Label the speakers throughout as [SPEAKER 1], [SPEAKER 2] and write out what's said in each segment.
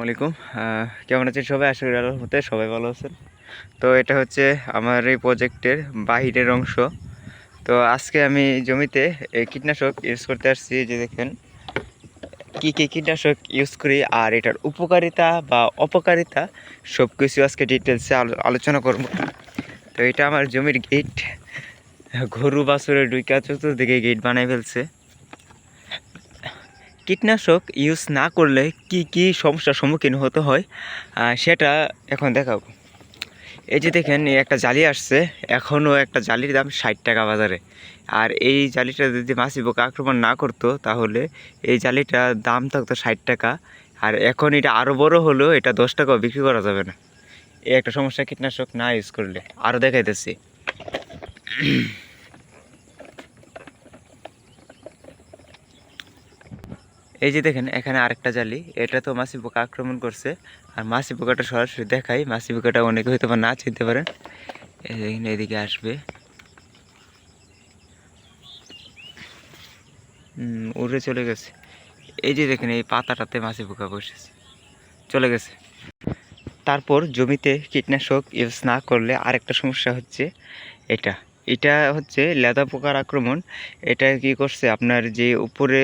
[SPEAKER 1] আসসালামাইকুম কেমন আছেন সবাই? আশা করি আল্লাহর মতে সবাই ভালো আছেন। তো এটা হচ্ছে আমার এই প্রজেক্টের বাহিরের অংশ। তো আজকে আমি জমিতে কীটনাশক ইউজ করতে আসছি যে দেখেন, কী কী কীটনাশক ইউজ করি আর এটার উপকারিতা বা অপকারিতা সব কিছু আজকে ডিটেলসে আলোচনা করব। তো এটা আমার জমির গেট গরু বাছুরের দুইকা চতুর্দিকে গেট বানাই ফেলছে। কীটনাশক ইউজ না করলে কি কি সমস্যার সম্মুখীন হতে হয়? সেটা এখন দেখাবো। এই যে দেখেন একটা জালি আসছে, এখনও একটা জালির দাম ষাট টাকা বাজারে। আর এই জালিটা যদি মাছি পোকা আক্রমণ না করতো, তাহলে এই জালিটার দাম থাকতো ষাট টাকা। আর এখন এটা আরও বড় হলেও এটা দশ টাকাও বিক্রি করা যাবে না। এই একটা সমস্যা কীটনাশক না ইউজ করলে। আরও দেখাইতেছি। এই যে দেখেন, এখানে আরেকটা জালি। এটা তো মাছি পোকা আক্রমণ করছে। আর মাছি পোকাটা সরাসরি দেখাই। মাছি পোকাটা অনেকে হয়তো না চিনতে পারেন। এই দেখেন, এদিকে আসবে। উড়ে চলে গেছে। এই যে দেখেন, এই পাতাটাতে মাছি পোকা বসেছে। চলে গেছে। তারপর জমিতে কীটনাশক ইউজ না করলে আরেকটা সমস্যা হচ্ছে এটা। এটা হচ্ছে লেদা পোকার আক্রমণ। এটা কি করছে? আপনার যে উপরে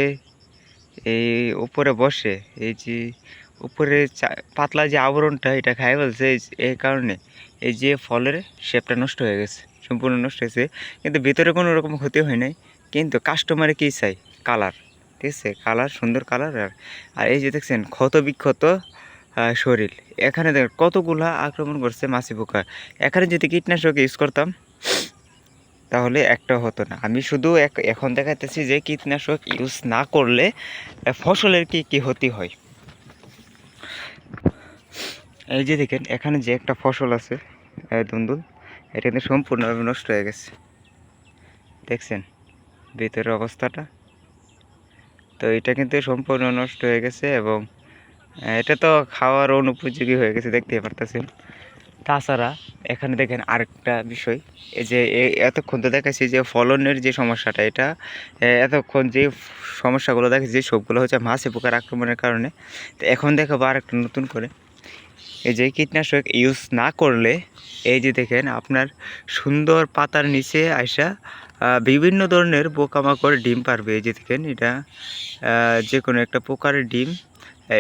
[SPEAKER 1] এই উপরে বসে, এই যে উপরে পাতলা যে আবরণটা এটা খাই ফেলছে এই- কারণে এই যে ফলের শেপটা নষ্ট হয়ে গেছে, সম্পূর্ণ নষ্ট হয়েছে। কিন্তু ভিতরে কোনো রকম ক্ষতি হয় নাই, কিন্তু কাস্টমারে কী চাই কালার ঠিক আছে? কালার সুন্দর কালার আর আর এই যে দেখছেন, ক্ষত বিক্ষত শরীর। এখানে দেখ কতগুলা আক্রমণ করছে মাছি পোকা। এখানে যদি কীটনাশক ইউজ করতাম তাহলে একটা হতো না। আমি শুধু এক- এখন দেখাতেছি যে কীটনাশক ইউজ না করলে ফসলের কি কি ক্ষতি হয়। এই যে দেখেন, এখানে যে একটা ফসল আছে দুন্দুল, এটা কিন্তু সম্পূর্ণভাবে নষ্ট হয়ে গেছে। দেখছেন, ভিতরের অবস্থাটা? তো এটা কিন্তু সম্পূর্ণ নষ্ট হয়ে গেছে এবং এটা তো খাওয়ার অনুপযোগী হয়ে গেছে, দেখতেই পারতেছেন। তাছাড়া এখানে দেখেন আরেকটা বিষয়, এই যে এতক্ষণ তো দেখাচ্ছি যে ফলনের যে সমস্যাটা, এটা এতক্ষণ যে সমস্যাগুলো দেখেছি সবগুলো হচ্ছে মাছে পোকার আক্রমণের কারণে। তো এখন দেখাবো আরেকটা নতুন করে। এই যে কীটনাশক ইউজ না করলে, এই যে দেখেন আপনার সুন্দর পাতার নিচে আসা বিভিন্ন ধরনের পোকামাকড়, ডিম পারবে। এই যে দেখেন এটা যে কোনো একটা পোকার ডিম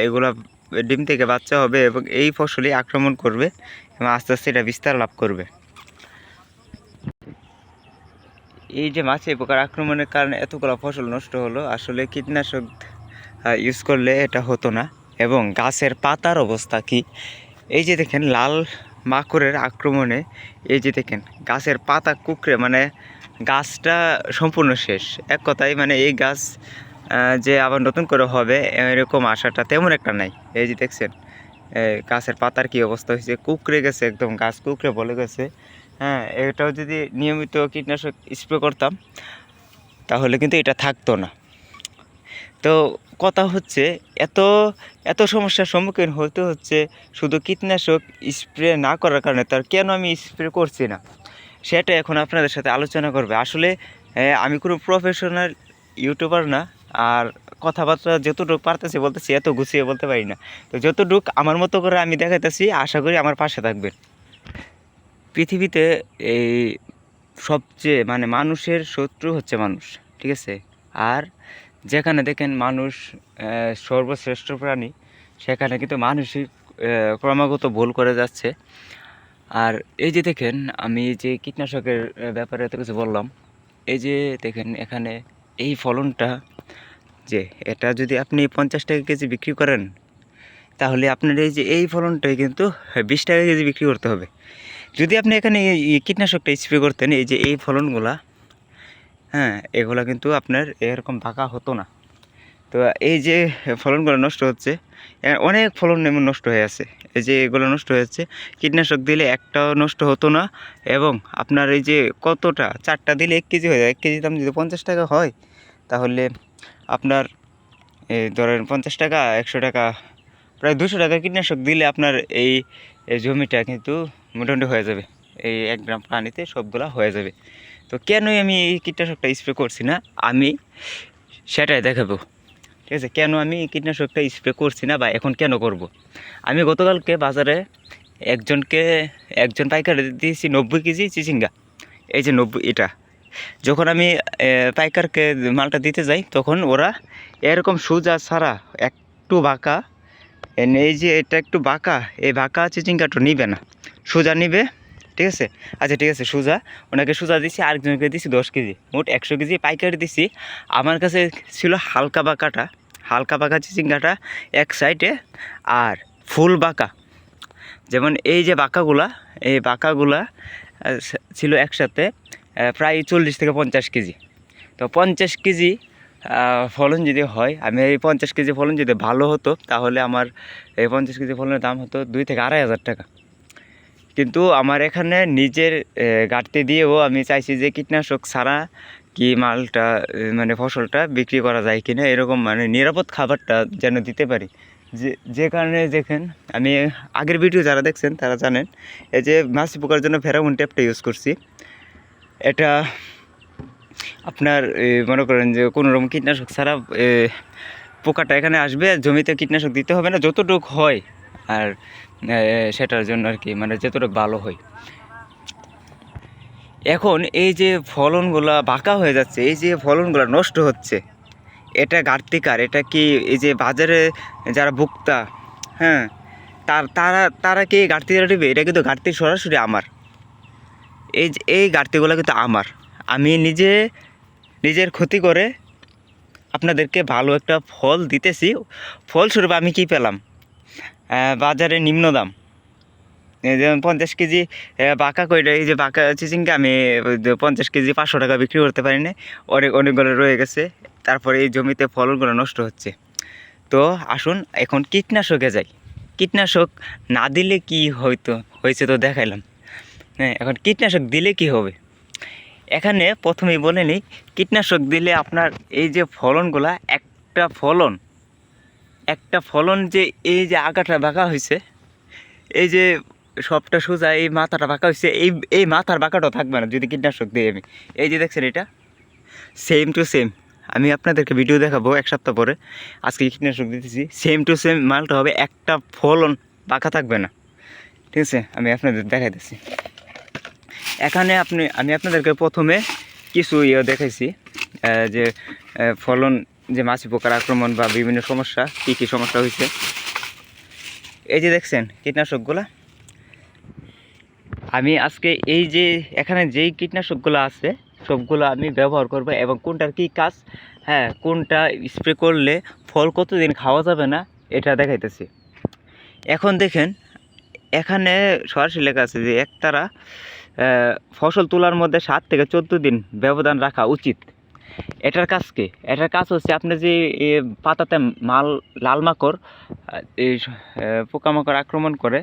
[SPEAKER 1] এগুলা ডিম থেকে বাচ্চা হবে এবং এই ফসলই আক্রমণ করবে এবং আস্তে আস্তে এটা বিস্তার লাভ করবে। এই যে মাছি পোকার আক্রমণের কারণে এতগুলো ফসল নষ্ট হলো, আসলে কীটনাশক ইউজ করলে এটা হতো না। এবং গাছের পাতার অবস্থা কি? এই যে দেখেন, লাল মাকড়ের আক্রমণে, এই যে দেখেন, গাছের পাতা কুকড়ে মানে গাছটা সম্পূর্ণ শেষ। এক কথায় মানে এই গাছ যে আবার নতুন করে হবে, এরকম আশাটা তেমন একটা নাই। এই যে দেখছেন গাছের পাতার কি অবস্থা হয়েছে, কুকড়ে গেছে একদম, গাছ কুকড়ে বলে গেছে। হ্যাঁ এটাও যদি নিয়মিত কীটনাশক স্প্রে করতাম, তাহলে কিন্তু এটা থাকতো না। তো কথা হচ্ছে, এত এত সমস্যার সম্মুখীন হতে হচ্ছে, শুধু কীটনাশক স্প্রে না করার কারণে তার কেন আমি স্প্রে করছি না? সেটা এখন আপনাদের সাথে আলোচনা করবে। আসলে আমি কোনো প্রফেশনাল ইউটিউবার না আর কথাবার্তা যতটুকু পারতেছি বলতেছি, এত গুছিয়ে বলতে পারি না। তো যতটুক আমার মতো করে আমি দেখাইতেছি, আশা করি আমার পাশে থাকবেন পৃথিবীতে এই সবচেয়ে মানে মানুষের শত্রু হচ্ছে মানুষ, ঠিক আছে? আর যেখানে দেখেন মানুষ সর্বশ্রেষ্ঠ প্রাণী, সেখানে কিন্তু মানুষই ক্রমাগত ভুল করে যাচ্ছে। আর এই যে দেখেন, আমি যে কীটনাশকের ব্যাপারে এত কিছু বললাম, এই যে দেখেন এখানে এই ফলনটা যে এটা যদি আপনি পঞ্চাশ টাকা কেজি বিক্রি করেন, তাহলে আপনার এই যে এই ফলনটাই কিন্তু বিশ টাকা কেজি বিক্রি করতে হবে। যদি আপনি এখানে কীটনাশকটা স্প্রে করতেন, এই যে এই ফলনগুলা হ্যাঁ এগুলা কিন্তু আপনার এরকম বাঁকা হতো না। তো এই যে ফলনগুলো নষ্ট হচ্ছে অনেক ফলন এমন নষ্ট হয়ে আছে। এই যে এগুলো নষ্ট হয়েছে কীটনাশক দিলে একটাও নষ্ট হতো না এবং আপনার এই যে কতটা, চারটা দিলে এক কেজি হয়ে যায়, এক কেজি দাম যদি পঞ্চাশ টাকা হয়, তাহলে আপনার ধরেন পঞ্চাশ টাকা, একশো টাকা, প্রায় দুশো টাকা কীটনাশক দিলে আপনার এই জমিটা কিন্তু মোটামুটি হয়ে যাবে। এই এক গ্রাম পানিতে সবগুলা হয়ে যাবে। তো কেনই আমি এই কীটনাশকটা স্প্রে করছি না? আমি সেটাই দেখাবো। ঠিক আছে? কেন আমি কীটনাশকটা স্প্রে করছি না বা এখন কেন করব। আমি গতকালকে বাজারে একজনকে, একজন পাইকারি দিয়েছি নব্বই কেজি চিচিঙ্গা। এই যে নব্বই, এটা। যখন আমি পাইকারকে মালটা দিতে যাই, তখন ওরা এরকম সোজা ছাড়া একটু বাঁকা এই যে এটা একটু বাঁকা, এই বাঁকা চিচিঙ্গাটা নিবে না। সোজা নিবে, ঠিক আছে? আচ্ছা ঠিক আছে, সোজা। ওনাকে সোজা দিছি, আরেকজনকে দিছি, দশ কেজি। মোট একশো কেজি পাইকারি দিছি। আমার কাছে ছিল হালকা বাঁকাটা, হালকা বাঁকা চিচিঙ্গাটা এক সাইডে আর ফুল বাঁকা। যেমন এই যে বাঁকাগুলা, এই বাঁকাগুলা ছিল একসাথে প্রায় চল্লিশ থেকে পঞ্চাশ কেজি। তো পঞ্চাশ কেজি ফলন যদি হয়, আমি এই পঞ্চাশ কেজি ফলন যদি ভালো হতো, তাহলে আমার এই পঞ্চাশ কেজি ফলনের দাম হতো দুই থেকে আড়াই হাজার টাকা। কিন্তু আমার এখানে নিজের ঘাটতি দিয়েও আমি চাইছি যে কীটনাশক ছাড়া কি মালটা মানে ফসলটা বিক্রি করা যায় কি না এরকম মানে নিরাপদ খাবারটা যেন দিতে পারি। যে যে কারণে দেখেন, আমি আগের ভিডিও যারা দেখছেন, তারা জানেন, এই যে মাছি পোকার জন্য ফেরামুন ট্যাপটা ইউজ করছি। এটা আপনার মনে করেন যে কোনো রকম কীটনাশক ছাড়া পোকাটা এখানে আসবে জমিতে কীটনাশক দিতে হবে না, যতটুকু হয় আর সেটার জন্য আর কি মানে যতটুকু ভালো হয়। এখন এই যে ফলনগুলা বাঁকা হয়ে যাচ্ছে, এই যে ফলনগুলো নষ্ট হচ্ছে, এটা ঘাটতিকার, এটা কি এই যে বাজারে যারা ভোক্তা হ্যাঁ তার, তারা তারা কি এই ঘাটতিটা দেবে এটা কিন্তু ঘাটতি সরাসরি আমার। এই এই ঘাটতিগুলো কিন্তু আমার। আমি নিজে, নিজের ক্ষতি করে আপনাদেরকে ভালো একটা ফল দিতেছি। ফলস্বরূপ আমি কি পেলাম? বাজারে নিম্ন দাম। যেমন পঞ্চাশ কেজি বাঁকা কইটা এই যে বাঁকা চিচিংকে আমি পঞ্চাশ কেজি পাঁচশো টাকা বিক্রি করতে পারি না অনেক, অনেকগুলো রয়ে গেছে। তারপরে এই জমিতে ফলনগুলো নষ্ট হচ্ছে। তো আসুন, এখন কীটনাশকে যাই। কীটনাশক না দিলে কি হয়তো হয়েছে তো দেখাইলাম। হ্যাঁ এখন কীটনাশক দিলে কি হবে? এখানে প্রথমেই বলে নিই, কীটনাশক দিলে আপনার এই যে ফলনগুলা, একটা ফলন একটা ফলন যে এই যে আগাটা বাঁকা হয়েছে এই যে সবটা সোজা এই মাথাটা বাঁকা হয়েছে এই এই মাথার বাঁকাটাও থাকবে না যদি কীটনাশক দিই আমি। এই যে দেখছেন এটা? সেম টু সেম আমি আপনাদেরকে ভিডিও দেখাবো এক সপ্তাহ পরে। আজকে কীটনাশক দিতেছি। সেম টু সেম মালটা হবে, একটা ফলন বাঁকা থাকবে না। ঠিক আছে? আমি আপনাদের দেখাইতেছি। এখানে আপনি, আমি আপনাদেরকে প্রথমে কিছু ইয়ে দেখাইছি যে ফলন, যে মাছি পোকার আক্রমণ বা বিভিন্ন সমস্যা, কী কী সমস্যা হয়েছে এই যে দেখছেন, কীটনাশকগুলা। আমি আজকে এই যে, এখানে যেই কীটনাশকগুলো আছে, সবগুলো আমি ব্যবহার করব এবং কোনটার কী কাজ হ্যাঁ কোনটা স্প্রে করলে ফল কতদিন খাওয়া যাবে না, এটা দেখাইতেছি। এখন দেখেন, এখানে সরাসরি লেখা আছে যে একতারা ফসল তোলার মধ্যে সাত থেকে চোদ্দ দিন ব্যবধান রাখা উচিত। এটার কাজ কি? এটার কাজ হচ্ছে আপনি যে পাতাতে মাল, লাল মাকড় পোকামাকড় আক্রমণ করে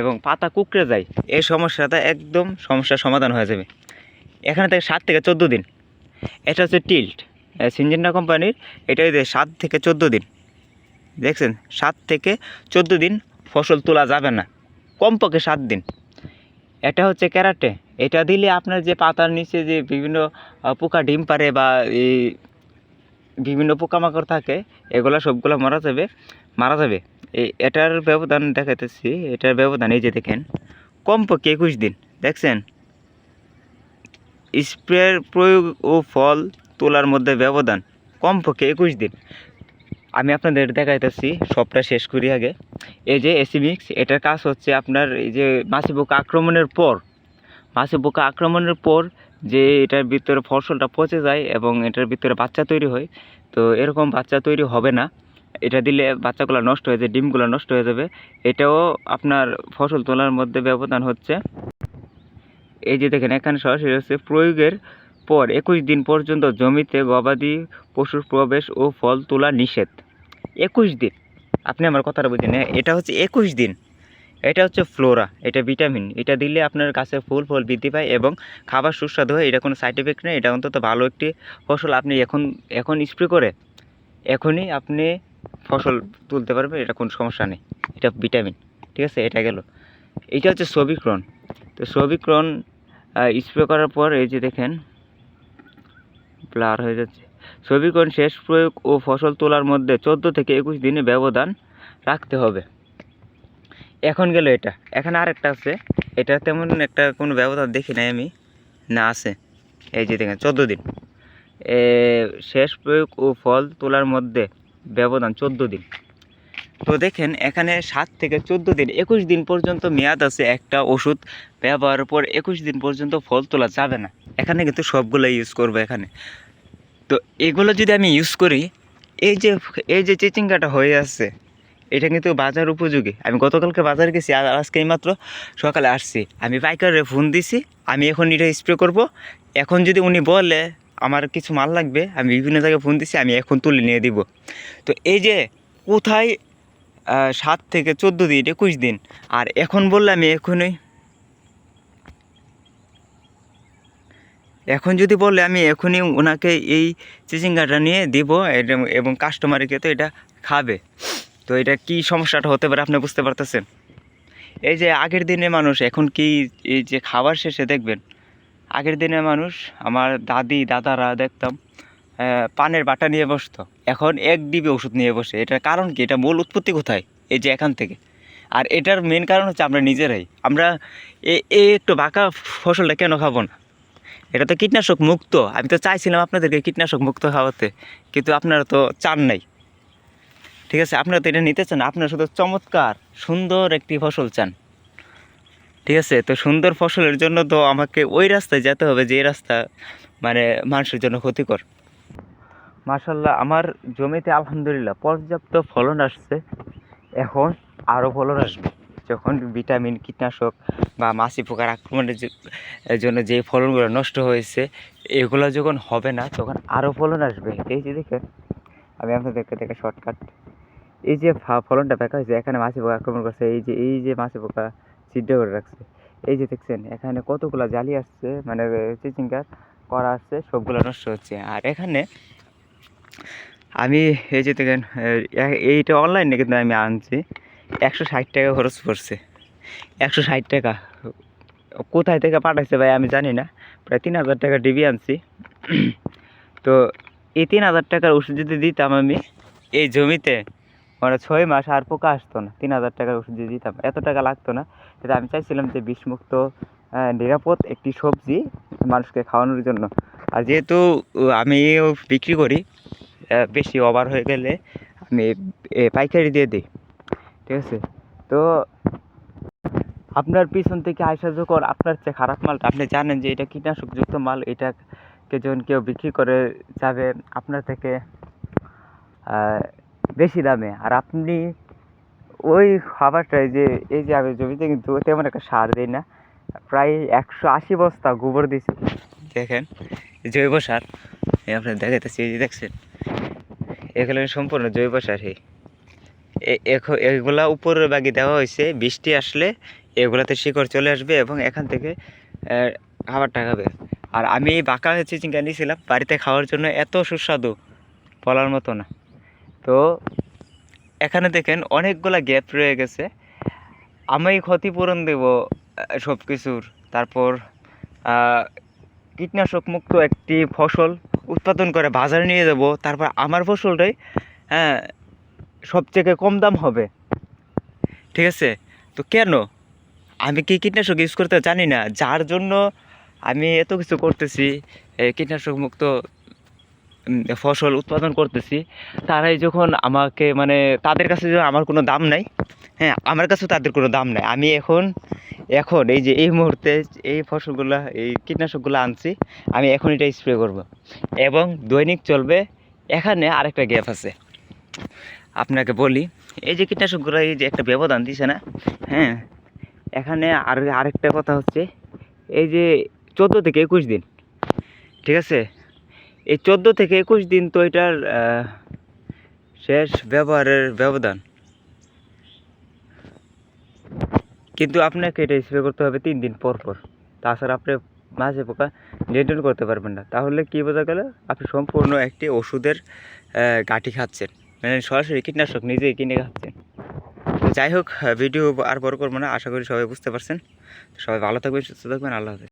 [SPEAKER 1] এবং পাতা কুকড়ে যায়, এই সমস্যাটা একদম সমস্যার সমাধান হয়ে যাবে। এখানে থেকে সাত থেকে চোদ্দ দিন। এটা হচ্ছে টিল্ট। সিনজেন্ডা কোম্পানির এটা হচ্ছে সাত থেকে চোদ্দ দিন। দেখছেন? সাত থেকে চোদ্দ দিন ফসল তোলা যাবে না। কমপক্ষে সাত দিন। এটা হচ্ছে ক্যারাটে। এটা দিলে আপনার যে পাতার নিচে যে বিভিন্ন পোকা ডিম পারে বা এই বিভিন্ন পোকামাকড় থাকে, এগুলো সবগুলো মারা যাবে মারা যাবে। এই এটার ব্যবধান দেখাতেছি এটার ব্যবধান এই যে দেখেন, কমপক্ষে একুশ দিন, দেখছেন? স্প্রের প্রয়োগ ও ফল তোলার মধ্যে ব্যবধান কমপক্ষে একুশ দিন। আমি আপনাদের দেখাইতেছি, সবটা শেষ করি আগে। এই যে এসিমিক্স এটার কাজ হচ্ছে আপনার এই যে মাছি পোকা আক্রমণের পর মাছি পোকা আক্রমণের পর যে এটার ভিতরে ফসলটা পচে যায় এবং এটার ভিতরে বাচ্চা তৈরি হয়, তো এরকম বাচ্চা তৈরি হবে না। এটা দিলে বাচ্চাগুলো নষ্ট হয়ে যায়, ডিমগুলো নষ্ট হয়ে যাবে। এটাও আপনার ফসল তোলার মধ্যে ব্যবধান হচ্ছে। এই যে দেখেন, এখানে সরাসরি হচ্ছে প্রয়োগের পর একুশ দিন পর্যন্ত জমিতে গবাদি পশুর প্রবেশ ও ফল তোলা নিষেধ। একুশ দিন। আপনি আমার কথাটা বুঝেন এটা হচ্ছে একুশ দিন। এটা হচ্ছে ফ্লোরা, এটা ভিটামিন। এটা দিলে আপনার গাছের ফুল, ফল বৃদ্ধি পায় এবং খাবার সুস্বাদু হয়। এটা কোনো সাইড এফেক্ট নেই, এটা অন্তত ভালো একটি ফসল। আপনি এখন এখন স্প্রে করে এখনই আপনি ফসল তুলতে পারবেন, এটা কোনো সমস্যা নেই। এটা ভিটামিন, ঠিক আছে? এটা গেল। এটা হচ্ছে সবিক্রন তো সবিক্রন স্প্রে করার পর এই যে দেখেন ব্লার হয়ে যাচ্ছে। ছবিকোণ শেষ প্রয়োগ ও ফসল তোলার মধ্যে চোদ্দ থেকে একুশ দিনে ব্যবধান রাখতে হবে। এখন গেল এটা। এখানে আরেকটা আছে। এটা তেমন একটা কোনো ব্যবধান দেখি নাই আমি। না আছে। এই যে দেখেন, চোদ্দ দিন। শেষ প্রয়োগ ও ফল তোলার মধ্যে ব্যবধান চোদ্দ দিন। তো দেখেন, এখানে সাত থেকে চোদ্দ দিন, একুশ দিন পর্যন্ত মেয়াদ আছে একটা ওষুধ ব্যবহারের পর একুশ দিন পর্যন্ত ফল তোলা যাবে না। এখানে কিন্তু সবগুলো ইউজ করব এখানে। তো এগুলো যদি আমি ইউজ করি, এই যে এই যে চিচিঙ্গাটা হয়ে আছে এটা কিন্তু বাজার উপযোগী। আমি গতকালকে বাজারে গেছি, আর আজকে মাত্র সকালে আসছি। আমি পাইকারে ফোন দিছি, আমি এখন এটা স্প্রে করব। এখন যদি উনি বলে, আমার কিছু মাল লাগবে আমি বিভিন্ন জায়গায় ফোন দিছি, আমি এখন তুলে নিয়ে দিব। তো এই যে, কোথায় সাত থেকে চোদ্দ দিন, একুশ দিন, আর এখন বললে আমি এখনই এখন যদি বলে আমি এখনই ওনাকে এই চিচিঙ্গাটা নিয়ে দিব এবং কাস্টমারকে তো এটা খাবে। তো এটা কি সমস্যাটা হতে পারে, আপনি বুঝতে পারতেছেন? এই যে আগের দিনে মানুষ, এখন কি এই যে খাবার শেষে দেখবেন, আগের দিনে মানুষ, আমার দাদি, দাদারা দেখতাম পানের বাটা নিয়ে বসতো। এখন এক ডিবি ওষুধ নিয়ে বসে। এটার কারণ কি? এটা মূল উৎপত্তি কোথায়? এই যে এখান থেকে। আর এটার মেন কারণ হচ্ছে আমরা নিজেরাই। আমরা এ- একটু বাঁকা ফসলটা কেন খাব না? এটা তো কীটনাশক মুক্ত। আমি তো চাইছিলাম আপনাদেরকে কীটনাশক মুক্ত খাওয়াতে, কিন্তু আপনারা তো চান নাই। ঠিক আছে, আপনারা তো এটা নিতে চান আপনারা শুধু চমৎকার, সুন্দর একটি ফসল চান। ঠিক আছে, তো সুন্দর ফসলের জন্য তো আমাকে ওই রাস্তায় যেতে হবে, যে রাস্তা মানে মানুষের জন্য ক্ষতিকর। মার্শাল্লাহ আমার জমিতে আলহামদুলিল্লাহ পর্যাপ্ত ফলন আসছে, এখন আরও ফলন আসবে। যখন ভিটামিন, কীটনাশক বা মাছি পোকার আক্রমণের জন্য যে ফলনগুলো নষ্ট হয়েছে, এগুলো যখন হবে না, তখন আরও ফলন আসবে। এই যে দেখেন, আমি আপনাদেরকে দেখে শর্টকাট এই যে ফলনটা দেখা হয়েছে, এখানে মাছি পোকা আক্রমণ করছে, এই যে এই যে মাছি পোকা ছিদ্র করে রাখছে। এই যে দেখছেন, এখানে কতগুলো জালি আসছে মানে চিচিঙ্গার করা আসছে, সবগুলো নষ্ট হচ্ছে। আর এখানে আমি, এই যে দেখেন এইটা অনলাইনে কিন্তু আমি আনছি। একশো ষাট টাকা খরচ পড়ছে। একশো ষাট টাকা। কোথায় থেকে পাঠাইছে ভাই আমি জানি না। প্রায় তিন হাজার টাকা ডিবি আনছি। তো এই তিন হাজার টাকার ওষুধ যদি দিতাম আমি, এই জমিতে মানে ছয় মাস আর পোকা আসতো না। তিন হাজার টাকার ওষুধ যদি দিতাম, এত টাকা লাগতো না। সেটা আমি চাইছিলাম যে বিষমুক্ত নিরাপদ একটি সবজি মানুষকে খাওয়ানোর জন্য। আর যেহেতু আমিও বিক্রি করি বেশি ওভার হয়ে গেলে আমি পাইকারি দিয়ে দিই। ঠিক আছে? তো আপনার পিছন থেকে আসা যখন আপনার চেয়ে খারাপ মালটা, আপনি জানেন যে এটা কীটনাশকযুক্ত মাল, এটাকে যখন কেউ বিক্রি করে যাবে আপনার থেকে বেশি দামে। আর আপনি ওই খাবারটাই যে, এই যে আমি জমিতে কিন্তু তেমন একটা সার দিই না, প্রায় একশো আশি বস্তা গোবর দিছি দেখেন জৈব সার আপনার দেখাইতেছি, এই যে দেখছেন, এগুলো সম্পূর্ণ জৈব সার হে। এগুলা উপরের বাগি দেওয়া হয়েছে। বৃষ্টি আসলে এগুলাতে শিকড় চলে আসবে এবং এখান থেকে আহ, খাবারটা খাবে আর আমি বাঁকা হচ্ছে চিংকা নিয়েছিলাম বাড়িতে খাওয়ার জন্য এত সুস্বাদু বলার মতো না। তো এখানে দেখেন অনেকগুলা গ্যাপ রয়ে গেছে। আমি ক্ষতিপূরণ দেব সব কিছুর তারপর কীটনাশক মুক্ত একটি ফসল উৎপাদন করে বাজারে নিয়ে যাব। তারপর আমার ফসলটাই হ্যাঁ সবথেকে কম দাম হবে। ঠিক আছে? তো কেন? আমি কি কীটনাশক ইউজ করতে জানি না। যার জন্য আমি এত কিছু করতেছি কীটনাশক মুক্ত ফসল উৎপাদন করতেছি, তারাই যখন আমাকে মানে তাদের কাছে যখন আমার কোনো দাম নাই হ্যাঁ আমার কাছেও তাদের কোনো দাম নাই। আমি এখন এখন এই যে এই মুহূর্তে এই ফসলগুলো, এই কীটনাশকগুলো আনছি, আমি এখন এটা স্প্রে করব। এবং দৈনিক চলবে, এখানে আরেকটা গ্যাপ আছে। আপনাকে বলি, এই যে কীটনাশকগুলো, এই যে একটা ব্যবধান দিছে না? হ্যাঁ এখানে আর আরেকটা কথা হচ্ছে, এই যে চোদ্দ থেকে একুশ দিন, ঠিক আছে? এই চোদ্দ থেকে একুশ দিন তো এটার শেষ ব্যবহারের ব্যবধান। কিন্তু আপনাকে এটা স্প্রে করতে হবে তিন দিন পর পর। তাছাড়া আপনি মাঝে পোকা নিয়ন্ত্রণ করতে পারবেন না। তাহলে কী বোঝা গেল, আপনি সম্পূর্ণ একটি ওষুধের গাঁটি খাচ্ছেন। মানে সরাসরি কীটনাশক নিজেই কিনে খাচ্ছেন। যাই হোক ভিডিও আর বড় করব না, আশা করি সবাই বুঝতে পারছেন। সবাই ভালো থাকবেন, সুস্থ থাকবেন, আল্লাহ হাফেজ।